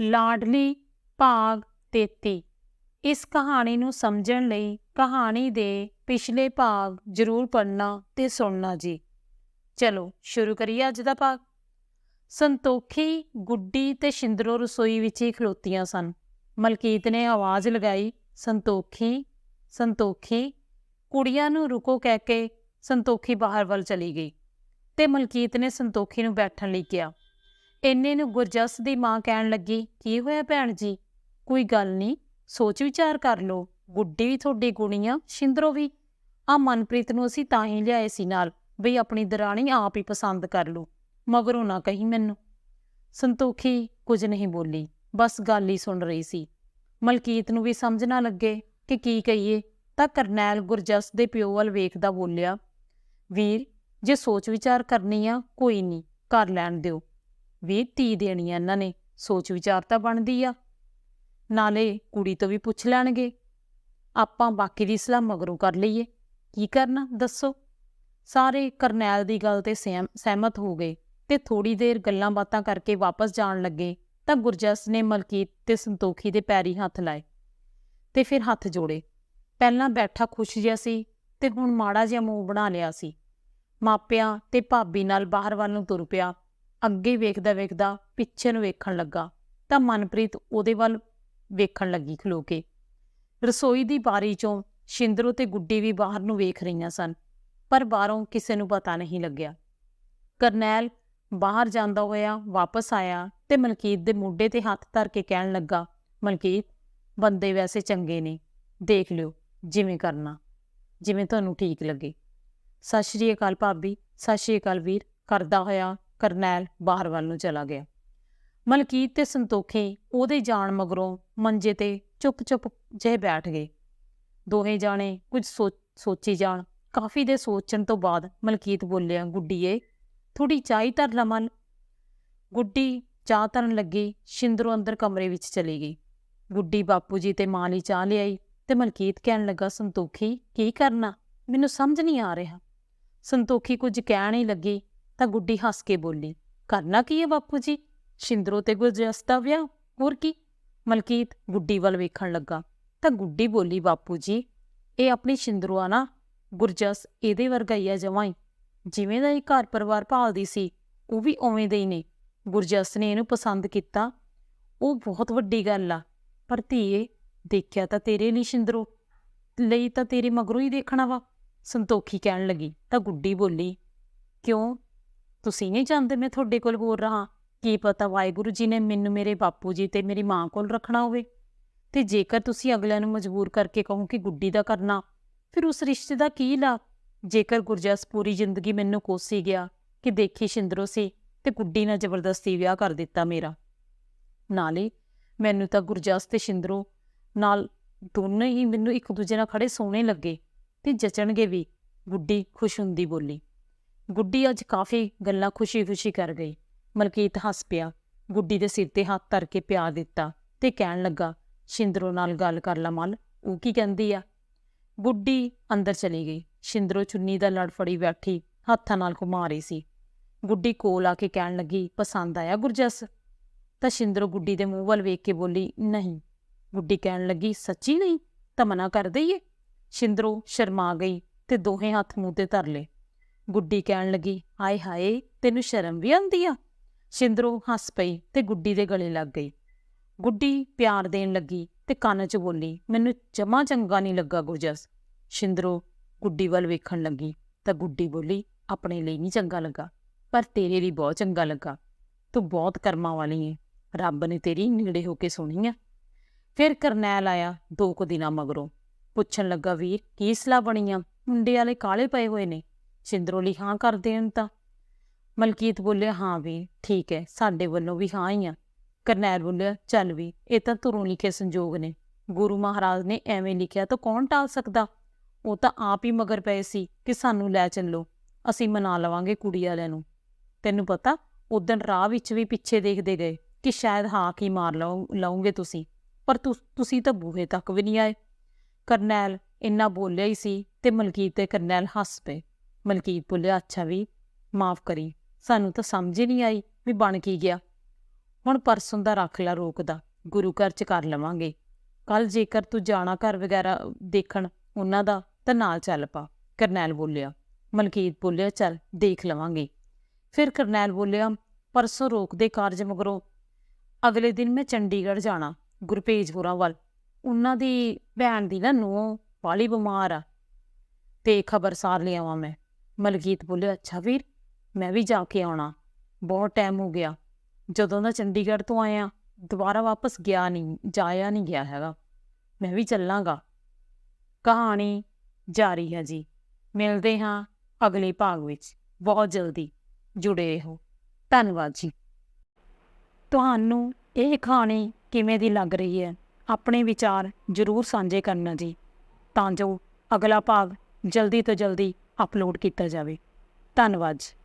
ਲਾਡਲੀ, ਭਾਗ 33 ਇਸ ਕਹਾਣੀ ਨੂੰ ਸਮਝਣ ਲਈ ਕਹਾਣੀ ਦੇ ਪਿਛਲੇ ਭਾਗ ਜ਼ਰੂਰ ਪੜ੍ਹਨਾ ਤੇ ਸੁਣਨਾ ਜੀ। ਚਲੋ, ਸ਼ੁਰੂ ਕਰੀਏ ਅੱਜ ਦਾ ਭਾਗ। ਸੰਤੋਖੀ, ਗੁੱਡੀ ਤੇ ਸ਼ਿੰਦਰੋ ਰਸੋਈ ਵਿੱਚ ਹੀ ਖਲੋਤੀਆਂ ਸਨ। ਮਲਕੀਤ ਨੇ ਆਵਾਜ਼ ਲਗਾਈ, ਸੰਤੋਖੀ ਸੰਤੋਖੀ। ਕੁੜੀਆਂ ਨੂੰ ਰੁਕੋ ਕਹਿ ਕੇ ਸੰਤੋਖੀ ਬਾਹਰ ਵੱਲ ਚਲੀ ਗਈ ਤੇ ਮਲਕੀਤ ਨੇ ਸੰਤੋਖੀ ਨੂੰ ਬੈਠਣ ਲਈ ਕਿਹਾ ਇੰਨੇ ਨੂੰ ਗੁਰਜਸ ਦੀ ਮਾਂ ਕਹਿਣ ਲੱਗੀ, ਕੀ ਹੋਇਆ ਭੈਣ ਜੀ? ਕੋਈ ਗੱਲ ਨਹੀਂ, ਸੋਚ ਵਿਚਾਰ ਕਰ ਲੋ ਗੁੱਡੀ ਵੀ ਤੁਹਾਡੀ ਗੁਣੀ ਆ, ਸ਼ਿੰਦਰੋ ਵੀ। ਆ ਮਨਪ੍ਰੀਤ ਨੂੰ ਅਸੀਂ ਤਾਂ ਹੀ ਲਿਆਏ ਸੀ ਨਾਲ, ਬਈ ਆਪਣੀ ਦਰਾਣੀ ਆਪ ਹੀ ਪਸੰਦ ਕਰ ਲੋ ਮਗਰੋਂ ਨਾ ਕਹੀ ਮੈਨੂੰ। ਸੰਤੋਖੀ ਕੁਝ ਨਹੀਂ ਬੋਲੀ, ਬਸ ਗੱਲ ਹੀ ਸੁਣ ਰਹੀ ਸੀ। ਮਲਕੀਤ ਨੂੰ ਵੀ ਸਮਝ ਨਾ ਲੱਗੇ ਕਿ ਕੀ ਕਹੀਏ, ਤਾਂ ਕਰਨੈਲ ਗੁਰਜਸ ਦੇ ਪਿਓ ਵੱਲ ਵੇਖਦਾ ਬੋਲਿਆ, ਵੀਰ, ਜੇ ਸੋਚ ਵਿਚਾਰ ਕਰਨੀ ਆ, ਕੋਈ ਨਹੀਂ, ਕਰ ਲੈਣ ਦਿਓ। ਵੀਰ ਧੀ ਦੇਣੀ ਆ ਇਹਨਾਂ ਨੇ, ਸੋਚ ਵਿਚਾਰ ਤਾਂ ਬਣਦੀ ਆ। ਨਾਲੇ ਕੁੜੀ ਤੋਂ ਵੀ ਪੁੱਛ ਲੈਣਗੇ। ਆਪਾਂ ਬਾਕੀ ਦੀ ਸਲਾਹ ਮਗਰੋਂ ਕਰ ਲਈਏ। ਕੀ ਕਰਨਾ, ਦੱਸੋ? ਸਾਰੇ ਕਰਨੈਲ ਦੀ ਗੱਲ ਤੇ ਸਹਿਮ- ਸਹਿਮਤ ਹੋ ਗਏ ਤੇ ਥੋੜੀ ਦੇਰ ਗੱਲਾਂ ਬਾਤਾਂ ਕਰਕੇ ਵਾਪਸ ਜਾਣ ਲੱਗੇ ਤਾਂ ਗੁਰਜਸ ਨੇ ਮਲਕੀਤ ਤੇ ਸੰਤੋਖੀ ਦੇ ਪੈਰੀ ਹੱਥ ਲਾਏ ਤੇ ਫਿਰ ਹੱਥ ਜੋੜੇ। ਪਹਿਲਾਂ ਬੈਠਾ ਖੁਸ਼ ਜਿਹਾ ਸੀ ਤੇ ਹੁਣ ਮਾੜਾ ਜਿਹਾ ਮੂੰਹ ਬਣਾ ਲਿਆ ਸੀ। ਮਾਪਿਆਂ ਤੇ ਭਾਬੀ ਨਾਲ ਬਾਹਰ ਵੱਲ ਨੂੰ ਤੁਰ ਪਿਆ। ਅੱਗੇ ਵੇਖਦਾ ਵੇਖਦਾ ਪਿੱਛੇ ਨੂੰ ਵੇਖਣ ਲੱਗਾ ਤਾਂ ਮਨਪ੍ਰੀਤ ਉਹਦੇ ਵੱਲ ਵੇਖਣ ਲੱਗੀ ਖਲੋ ਕੇ। ਰਸੋਈ ਦੀ ਬਾਰੀ ਚੋਂ ਸ਼ਿੰਦਰੋ ਤੇ ਗੁੱਡੀ ਵੀ ਬਾਹਰ ਨੂੰ ਵੇਖ ਰਹੀਆਂ ਸਨ, ਪਰ ਬਾਹਰੋਂ ਕਿਸੇ ਨੂੰ ਪਤਾ ਨਹੀਂ ਲੱਗਿਆ। ਕਰਨੈਲ ਬਾਹਰ ਜਾਂਦਾ ਹੋਇਆ ਵਾਪਸ ਆਇਆ ਤੇ ਮਲਕੀਤ ਦੇ ਮੋਢੇ ਤੇ ਹੱਥ ਧਰ ਕੇ ਕਹਿਣ ਲੱਗਾ, ਮਲਕੀਤ, ਬੰਦੇ ਵੈਸੇ ਚੰਗੇ ਨੇ, ਦੇਖ ਲਿਓ ਜਿਵੇਂ ਕਰਨਾ, ਜਿਵੇਂ ਤੁਹਾਨੂੰ ਠੀਕ ਲੱਗੇ। ਸਤਿ ਸ਼੍ਰੀ ਅਕਾਲ ਭਾਬੀ, ਸਤਿ ਸ਼੍ਰੀ ਅਕਾਲ ਵੀਰ, ਕਰਦਾ ਹੋਇਆ ਕਰਨੈਲ ਬਾਹਰ ਵੱਲ ਨੂੰ ਚਲਾ ਗਿਆ। ਮਲਕੀਤ ਤੇ ਸੰਤੋਖੀ ਉਹਦੇ ਜਾਣ ਮਗਰੋਂ ਮੰਜੇ ਤੇ ਚੁੱਪ-ਚੁੱਪ ਜਿਹੇ ਬੈਠ ਗਏ। ਦੋਹੇ ਜਾਣੇ ਕੁਝ ਸੋਚ ਸੋਚੀ ਜਾਣ। ਕਾਫੀ ਦੇ ਸੋਚਣ ਤੋਂ ਬਾਅਦ ਮਲਕੀਤ ਬੋਲਿਆ, ਗੁੱਡੀਏ ਥੋੜੀ ਚਾਹ ਧਰ ਲਾ ਮਨ। ਗੁੱਡੀ ਚਾਹ ਧਰਨ ਲੱਗੀ, ਸ਼ਿੰਦਰੋਂ ਅੰਦਰ ਕਮਰੇ ਵਿੱਚ ਚਲੀ ਗਈ। ਗੁੱਡੀ ਬਾਪੂ ਜੀ ਤੇ ਮਾਂ ਲਈ ਚਾਹ ਲਿਆਈ ਤੇ ਮਲਕੀਤ ਕਹਿਣ ਲੱਗਾ, ਸੰਤੋਖੀ, ਕੀ ਕਰਨਾ? ਮੈਨੂੰ ਸਮਝ ਨਹੀਂ ਆ ਰਿਹਾ। ਸੰਤੋਖੀ ਕੁਝ ਕਹਿਣ ਹੀ ਲੱਗੀ ਤਾਂ ਗੁੱਡੀ ਹੱਸ ਕੇ ਬੋਲੀ ਕਰਨਾ ਕੀ ਹੈ ਬਾਪੂ ਜੀ? ਸ਼ਿੰਦਰੋ ਤੇ ਗੁਰਜਸ ਦਾ ਵਿਆਹ, ਹੋਰ ਕੀ? ਮਲਕੀਤ ਗੁੱਡੀ ਵੱਲ ਵੇਖਣ ਲੱਗਾ। ਤਾਂ ਗੁੱਡੀ ਬੋਲੀ, ਬਾਪੂ ਜੀ, ਇਹ ਆਪਣੀ ਸ਼ਿੰਦਰੋ ਆ ਨਾ, ਗੁਰਜਸ ਇਹਦੇ ਵਰਗਾ ਹੀ ਆ ਜਮਾਂ ਜਿਵੇਂ ਦਾ ਇਹ ਘਰ ਪਰਿਵਾਰ ਭਾਲਦੀ ਸੀ, ਉਹ ਵੀ ਉਵੇਂ ਦੇ ਹੀ ਨੇ। ਗੁਰਜਸ ਨੇ ਇਹਨੂੰ ਪਸੰਦ ਕੀਤਾ। ਉਹ ਬਹੁਤ ਵੱਡੀ ਗੱਲ ਆ। ਪਰ ਧੀਏ, ਦੇਖਿਆ ਤਾਂ ਤੇਰੇ ਲਈ ਸ਼ਿੰਦਰੋ, ਲਈ ਤਾਂ ਤੇਰੇ ਮਗਰੋਂ ਹੀ ਦੇਖਣਾ ਵਾ। ਸੰਤੋਖੀ ਕਹਿਣ ਲੱਗੀ। ਤਾਂ ਗੁੱਡੀ ਬੋਲੀ, ਕਿਉਂ? ਤੁਸੀਂ ਨਹੀਂ ਚਾਹੁੰਦੇ ਮੈਂ ਤੁਹਾਡੇ ਕੋਲ ਬੋਲ ਰਹਾ। ਕੀ ਪਤਾ ਵਾਹਿਗੁਰੂ ਜੀ ਨੇ ਮੈਨੂੰ ਮੇਰੇ ਬਾਪੂ ਜੀ ਤੇ ਮੇਰੀ ਮਾਂ ਕੋਲ ਰੱਖਣਾ ਹੋਵੇ। ਤੇ ਜੇਕਰ ਤੁਸੀਂ ਅਗਲਿਆਂ ਨੂੰ ਮਜਬੂਰ ਕਰਕੇ ਕਹੋ ਕਿ ਗੁੱਡੀ ਦਾ ਕਰਨਾ, ਫਿਰ ਉਸ ਰਿਸ਼ਤੇ ਦਾ ਕੀ ਲਾਭ? ਜੇਕਰ ਗੁਰਜਸ ਪੂਰੀ ਜ਼ਿੰਦਗੀ ਮੈਨੂੰ ਕੋਸੀ ਗਿਆ ਕਿ ਦੇਖੀ ਸ਼ਿੰਦਰੋ ਸੀ ਤੇ ਗੁੱਡੀ ਨਾਲ ਜ਼ਬਰਦਸਤੀ ਵਿਆਹ ਕਰ ਦਿੱਤਾ ਮੇਰਾ। ਨਾਲੇ ਮੈਨੂੰ ਤਾਂ ਗੁਰਜਸ ਤੇ ਸ਼ਿੰਦਰੋ ਨਾਲ ਦੋਨੇ ਹੀ ਮੈਨੂੰ ਇੱਕ ਦੂਜੇ ਨਾਲ ਖੜੇ ਸੋਹਣੇ ਲੱਗੇ ਤੇ ਜਚਣਗੇ ਵੀ, ਗੁੱਡੀ ਖੁਸ਼ ਹੁੰਦੀ ਬੋਲੀ। ਗੁੱਡੀ ਅੱਜ ਕਾਫੀ ਗੱਲਾਂ ਖੁਸ਼ੀ-ਖੁਸ਼ੀ ਕਰ ਗਈ। ਮਲਕੀਤ ਹੱਸ ਪਿਆ। ਗੁੱਡੀ ਦੇ ਸਿਰ ਤੇ ਹੱਥ ਧਰ ਕੇ ਪਿਆਰ ਦਿੱਤਾ ਤੇ ਕਹਿਣ ਲੱਗਾ, ਸ਼ਿੰਦਰੋ ਨਾਲ ਗੱਲ ਕਰ ਲਾ ਮਲ, ਉਹ ਕੀ ਕਹਿੰਦੀ ਆ? ਗੁੱਡੀ ਅੰਦਰ ਚਲੀ ਗਈ। ਸ਼ਿੰਦਰੋ ਚੁੰਨੀ ਦਾ ਲੜ ਫੜੀ ਬੈਠੀ, ਹੱਥਾਂ ਨਾਲ ਘੁਮਾ ਰਹੀ ਸੀ। ਗੁੱਡੀ ਕੋਲ ਆ ਕੇ ਕਹਿਣ ਲੱਗੀ, ਪਸੰਦ ਆਇਆ ਗੁਰਜਸ? ਤਾਂ ਸ਼ਿੰਦਰੋ ਗੁੱਡੀ ਦੇ ਮੂੰਹ ਵੱਲ ਵੇਖ ਕੇ ਬੋਲੀ, ਨਹੀਂ। ਗੁੱਡੀ ਕਹਿਣ ਲੱਗੀ, ਸੱਚੀ ਨਹੀਂ? ਤਾਂ ਮਨਾ ਕਰ ਦਈਏ? ਸ਼ਿੰਦਰੋ ਸ਼ਰਮਾ ਗਈ ਤੇ ਦੋਹੇ ਹੱਥ ਮੂੰਹ ਤੇ ਧਰ ਲਏ। ਗੁੱਡੀ ਕਹਿਣ ਲੱਗੀ, ਹਾਏ ਹਾਏ, ਤੈਨੂੰ ਸ਼ਰਮ ਵੀ ਆਉਂਦੀ ਆ? ਸ਼ਿੰਦਰੋ ਹੱਸ ਪਈ ਤੇ ਗੁੱਡੀ ਦੇ ਗਲੇ ਲੱਗ ਗਈ। ਗੁੱਡੀ ਪਿਆਰ ਦੇਣ ਲੱਗੀ ਤੇ ਕੰਨ 'ਚ ਬੋਲੀ, ਮੈਨੂੰ ਜਮਾ ਚੰਗਾ ਨਹੀਂ ਲੱਗਾ ਗੁਰਜਸ। ਸ਼ਿੰਦਰੋ ਗੁੱਡੀ ਵੱਲ ਵੇਖਣ ਲੱਗੀ, ਤਾਂ ਗੁੱਡੀ ਬੋਲੀ, ਆਪਣੇ ਲਈ ਨਹੀਂ ਚੰਗਾ ਲੱਗਾ, ਪਰ ਤੇਰੇ ਲਈ ਬਹੁਤ ਚੰਗਾ ਲੱਗਾ। ਤੂੰ ਬਹੁਤ ਕਰਮਾਂ ਵਾਲੀ ਏ, ਰੱਬ ਨੇ ਤੇਰੀ ਨੇੜੇ ਹੋ ਕੇ ਸੁਣੀ ਆ। ਫਿਰ ਕਰਨੈਲ ਆਇਆ ਦੋ ਕੁ ਦਿਨਾਂ ਮਗਰੋਂ। ਪੁੱਛਣ ਲੱਗਾ, ਵੀਰ, ਕੀ ਸਲਾਹ ਬਣੀ ਆ? ਮੁੰਡੇ ਵਾਲੇ ਕਾਲੇ ਪਏ ਹੋਏ ਨੇ? ਸ਼ਿੰਦਰੋ ਲਈ ਹਾਂ ਕਰ ਦੇਣ ਤਾਂ। ਮਲਕੀਤ ਬੋਲਿਆ, ਹਾਂ ਵੀ, ਠੀਕ ਹੈ, ਸਾਡੇ ਵੱਲੋਂ ਵੀ ਹਾਂ ਹੀ ਆ। ਕਰਨੈਲ ਬੋਲਿਆ, ਚੱਲ ਵੀ, ਇਹ ਤਾਂ ਤੁਰੋਂ ਲਿਖੇ ਸੰਜੋਗ ਨੇ। ਗੁਰੂ ਮਹਾਰਾਜ ਨੇ ਐਵੇਂ ਲਿਖਿਆ ਤਾਂ ਕੌਣ ਟਾਲ ਸਕਦਾ? ਉਹ ਤਾਂ ਆਪ ਹੀ ਮਗਰ ਪਏ ਸੀ ਕਿ ਸਾਨੂੰ ਲੈ ਚੱਲੋ, ਅਸੀਂ ਮਨਾ ਲਵਾਂਗੇ ਕੁੜੀ ਵਾਲਿਆਂ ਨੂੰ। ਤੈਨੂੰ ਪਤਾ ਉਦੋਂ ਰਾਹ ਵਿੱਚ ਵੀ ਪਿੱਛੇ ਦੇਖਦੇ ਗਏ ਕਿ ਸ਼ਾਇਦ ਹਾਂ ਕੀ ਮਾਰ ਲਓ, ਲਾਉਂਗੇ ਤੁਸੀਂ, ਪਰ ਤੁਸੀਂ ਤਾਂ ਬੂਹੇ ਤੱਕ ਵੀ ਨਹੀਂ ਆਏ। ਕਰਨੈਲ ਇੰਨਾ ਬੋਲਿਆ ਹੀ ਸੀ ਤੇ ਮਲਕੀਤ ਤੇ ਕਰਨੈਲ ਹੱਸ ਪਏ। ਮਲਕੀਤ ਬੋਲਿਆ ਅੱਛਾ ਵੀ, ਮਾਫ ਕਰੀ। ਸਾਨੂੰ ਤਾਂ ਸਮਝ ਹੀ ਨਹੀਂ ਆਈ ਵੀ ਬਣ ਕੀ ਗਿਆ। ਹੁਣ ਪਰਸੋਂ ਦਾ ਰੱਖ ਲਾ ਰੋਕਦਾ। ਗੁਰੂ ਘਰ ਚ ਕਰ ਲਵਾਂਗੇ। ਕੱਲ ਜੇਕਰ ਤੂੰ ਜਾਣਾ ਘਰ ਵਗੈਰਾ ਦੇਖਣ ਉਹਨਾਂ ਦਾ, ਤਾਂ ਨਾਲ ਚੱਲ ਪਾ, ਕਰਨੈਲ ਬੋਲਿਆ। ਮਲਕੀਤ ਬੋਲਿਆ, ਚੱਲ, ਦੇਖ ਲਵਾਂਗੇ। ਫਿਰ ਕਰਨੈਲ ਬੋਲਿਆ, ਪਰਸੋਂ ਰੋਕਦੇ ਕਾਰਜ ਮਗਰੋਂ ਅਗਲੇ ਦਿਨ ਮੈਂ ਚੰਡੀਗੜ੍ਹ ਜਾਣਾ ਗੁਰਪੇਜਪੁਰਾ ਵੱਲ। ਉਹਨਾਂ ਦੀ ਭੈਣ ਦੀ ਨਾ ਨੂੰਹ ਬਾਲੀ ਬਿਮਾਰ ਆ। ਤੇ ਖਬਰਸਾਰ ਲਿਆਵਾਂ ਮੈਂ। ਮਲਕੀਤ ਬੋਲਿਆ ਅੱਛਾ ਵੀਰ, ਮੈਂ ਵੀ ਜਾ ਕੇ ਆਉਣਾ। ਬਹੁਤ ਟਾਈਮ ਹੋ ਗਿਆ। ਜਦੋਂ ਦਾ ਚੰਡੀਗੜ੍ਹ ਤੋਂ ਆਇਆ, ਦੁਬਾਰਾ ਵਾਪਸ ਗਿਆ ਨਹੀਂ, ਜਾਇਆ ਨਹੀਂ ਗਿਆ ਹੈਗਾ। ਮੈਂ ਵੀ ਚੱਲਾਂਗਾ। ਕਹਾਣੀ ਜਾਰੀ ਹੈ ਜੀ। ਮਿਲਦੇ ਹਾਂ ਅਗਲੇ ਭਾਗ ਵਿੱਚ। ਬਹੁਤ ਜਲਦੀ ਜੁੜੇ ਰਹੋ। ਧੰਨਵਾਦ ਜੀ। ਤੁਹਾਨੂੰ ਇਹ ਕਹਾਣੀ ਕਿਵੇਂ ਦੀ ਲੱਗ ਰਹੀ ਹੈ, ਆਪਣੇ ਵਿਚਾਰ ਜ਼ਰੂਰ ਸਾਂਝੇ ਕਰਨਾ ਜੀ। ਤਾਂ ਜੋ ਅਗਲਾ ਭਾਗ ਜਲਦੀ ਤੋਂ ਜਲਦੀ ਅਪਲੋਡ ਕੀਤਾ ਜਾਵੇ। ਧੰਨਵਾਦ ਜੀ।